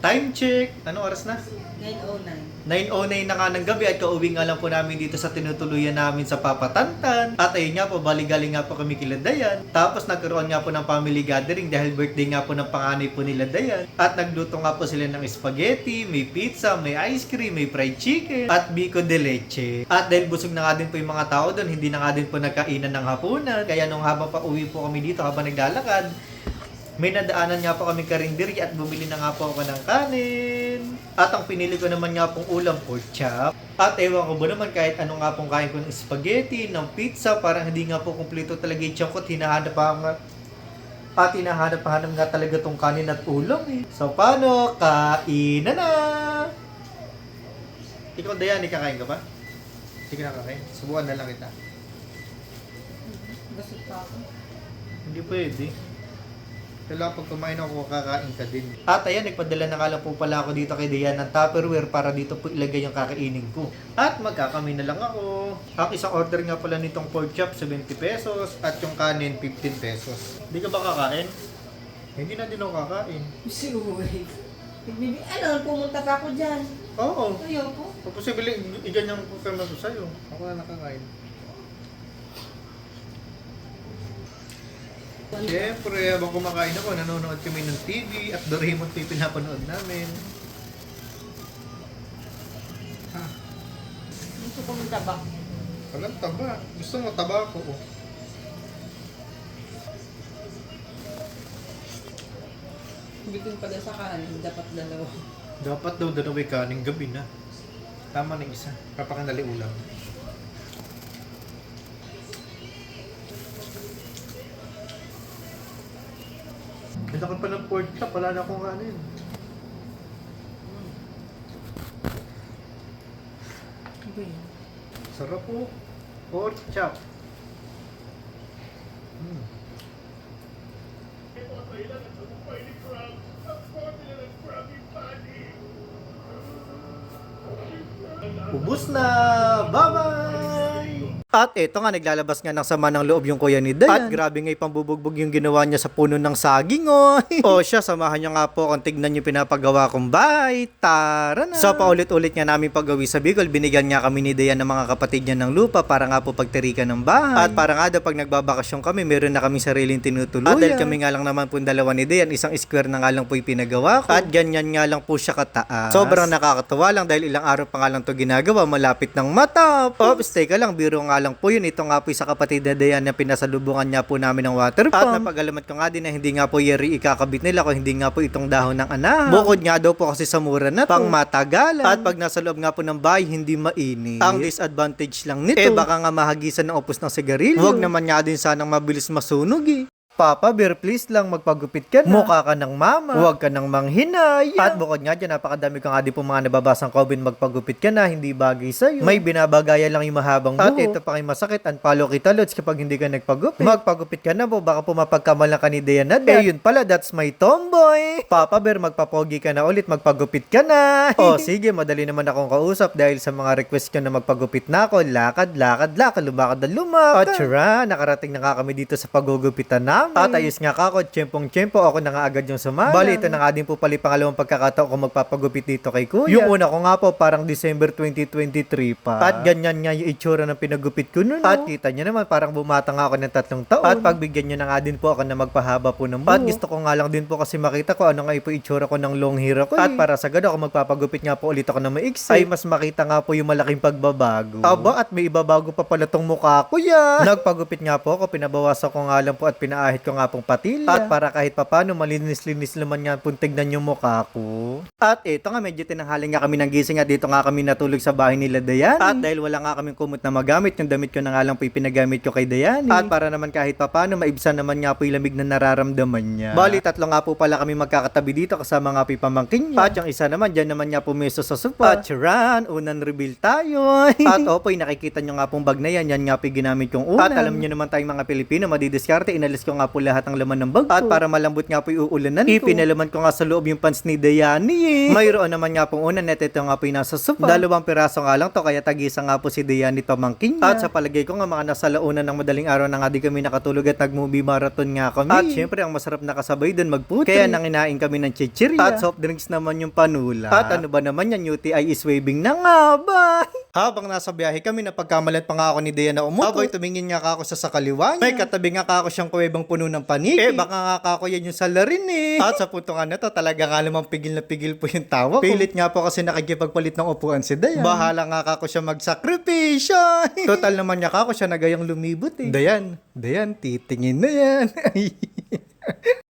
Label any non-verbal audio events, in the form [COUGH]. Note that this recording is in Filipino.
Time check. Ano oras na? 909. 9.09 na nga ng gabi at kauwi nga lang po namin dito sa tinutuluyan namin sa Papatantan. At ayun nga po, bali-galing nga po kami kila Dayan. Tapos nagkaroon nga po ng family gathering dahil birthday nga po ng panganay po nila Dayan. At nagluto nga po sila ng spaghetti, may pizza, may ice cream, may fried chicken, at bico de leche. At dahil busog na nga din po yung mga tao doon, hindi na nga din po nagkainan ng hapunan. Kaya nung habang pa uwi po kami dito, habang naglalakad, may nadaanan nga po kami karinderi at bumili na nga po ako ng kanin. At ang pinili ko naman nga pong ulam pork chop. At ewan ko ba naman kahit ano nga pong kain ko ng spaghetti, ng pizza, parang hindi nga po kumpleto talaga yung tiyan ko. at Hinahanap pa nga at hinahanap-hanap nga talaga tong kanin at ulam eh. So paano? Kain na na! Ikaw, Dayan, kakain ka ba? Hindi ka nakakain. Subukan na lang kita. Basig pa ako. Hindi pwede. Kailangan pag kumain ako, kakain ka din. At ayan, nagpadala na nga lang po pala ako dito kay Diane ng Tupperware para dito po ilagay yung kakainin ko. At magkakami na lang ako. Ang isang order nga pala nitong pork chop, 70 pesos. At yung kanin, 15 pesos. Hindi ka ba kakain? Hindi na din ako kakain. Si Uwe. Nagbibi, ano, pumunta pa ako dyan. Oo. Ayoko. Oh, posible, iganyan ko kayo ko sa'yo. Ako na nakakain. Siyempre, habang kumakain ako, nanonood kami ng TV at Doraemon po yung pinapanood namin. Ha, Gusto ko mong tabak. walang taba. Gusto mo taba ko. Oh. Bitin pala sa kanin, dapat dalawa. Dapat daw dalaway kaning gabi na. Tama na isa. Papakandali ulam. Ganda ko pa ng pork chop. Wala na akong. Ano ba yun? Sarap po. Pork chop. Hmm. Ubus na! Bye-bye! At eto nga, naglalabas nga ng sama ng loob yung kuya ni Dayan. At grabe nga ipambubugbog yung ginawa niya sa puno ng saging, oy. o siya, samahan niya nga po kung tignan yung pinapagawa kong bahay. Tara na! So, paulit-ulit nga namin paggawi sa Bicol, binigyan nga kami ni Dayan ng mga kapatid niya ng lupa para nga po pagtirikan ng bahay. At para nga daw pag nagbabakasyon kami, meron na kami sariling tinutuluyan. At dahil kami nga lang naman po dalawa ni Dayan, isang square na nga lang po yung pinagawa ko. At ganyan nga lang po siya kataas. Sobrang nakakatawa lang dahil ilang araw pa nga lang to ginagawa, malapit ng mata. Oops, teka lang, biro nga lang po yun. Ito nga po sa kapatid na Dayan na pinasalubungan niya po namin ng water pump. At napagalamat ko nga din na hindi nga po yeri ikakabit nila kung hindi nga po itong dahon ng anak. Bukod nga daw po kasi sa mura na to. Pang matagalan. At pag nasa loob nga po ng bahay, hindi mainit. Ang disadvantage lang nito, eh baka nga mahagisan ng opos ng sigarilyo. Huwag naman nga din sanang mabilis masunog eh. Papa, bear please lang magpagupit ka na. Mukha ka ng mama. Huwag ka ng manghinay. At bukod nga dyan, napakadami ka nga din po mga nababasang comment magpagupit ka na, hindi bagay sa'yo. May binabagayan lang yung mahabang buhok. At ito pa kayo masakit, unfollow kita lods kapag hindi ka nagpagupit. Magpagupit ka na po, baka po mapagkamalan ka ni Diana. Eh yun pala, that's my tomboy. Papa bear, magpapogi ka na ulit, magpagupit ka na. [LAUGHS] oh, sige, madali naman akong kausap dahil sa mga request ko na magpagupit na ako. Lakad, lakad, lakad, lumakad na lumakad. At sure, nakarating na nga kami dito sa pagugupitan namin. At ayos nga kako, tiyempong-tiyempo, ako na nga agad yung sumala. Bali, ito na nga din po yung pangalawang pagkakataon ko magpapagupit dito kay kuya. Yung una ko nga po, parang December 2023 pa. At ganyan nga yung itsura ng pinagupit ko noon. At kita nyo naman, parang bumata nga ako ng tatlong taon. At pagbigyan nyo na nga din po ako na magpahaba po ng buhok. At gusto ko nga lang din po kasi makita ko ano nga po itsura ko ng long hair ko. At para sa gano'n, ako magpapagupit nga po ulit ako na maiksi. Ay, mas makita nga po yung malaking pagbabago. Aba, at may ibabago pa pala tong mukha ko yan. Nagpagupit nga po ako, pinabawasan ko nga lang po at pinaahit ko nga pong patilya. At para kahit papano, malinis-linis naman nga po tignan yung mukha ko. At ito nga, medyo tinanghali nga kami ng gising at dito nga kami natulog sa bahay nila Dayan. At dahil wala nga kaming kumot na magamit, yung damit ko na nga lang po ipinagamit ko kay Dayani. At para naman kahit papano, maibsan naman nga po yung lamig na nararamdaman niya. Bali, tatlo nga po pala kami magkakatabi dito kasama nga po yung pamangkin niya. At yung isa naman, dyan naman nga po meso sa sofa. At charan, unang reveal tayo. [LAUGHS] At opoy, nakikita nyo nga pong bag na yan. Yan nga po yung ginamit kong unan. At alam nyo naman tayong mga Pilipino, madidiskarte. Inalis ko nga po lahat ng laman ng bag At para malambot nga po yung uulanan ko, ipinalaman ko nga sa loob yung pants ni Dayani Mayroon naman nga pong una net ito nga po yung nasa sofa. Dalawang piraso nga lang to kaya tagisa nga po si Dian ni pamangkin niya. At sa palagay ko nga mga nasa launa ng madaling araw na nga di kami nakatulog at nag-movie marathon nga kami. At syempre ang masarap na kasabay dun magputi. Kaya nanginain kami ng chichirya. At soft drinks naman yung panula. At ano ba naman yan, UTI is waving na nga ba? [LAUGHS] Habang nasa biyahe kami, napagkamalat pa nga ako ni Dian na umuto. Aboy, tumingin nga ka ako sa sakaliwa niya. May katabi nga ka ako siyang kuwebang puno ng paniki. Eh, baka nga ka ako yan yung salarin eh. At sa punto nga na to, talaga nga lamang pigil na pigil po yung tawa ko. Pilit nga po kasi nakikipagpalit ng upuan si Dayan. Bahala nga ka ako siya magsakripisyo. Total naman niya ka ako siya nagayang lumibot eh. Dayan, Dayan, titingin na yan. [LAUGHS]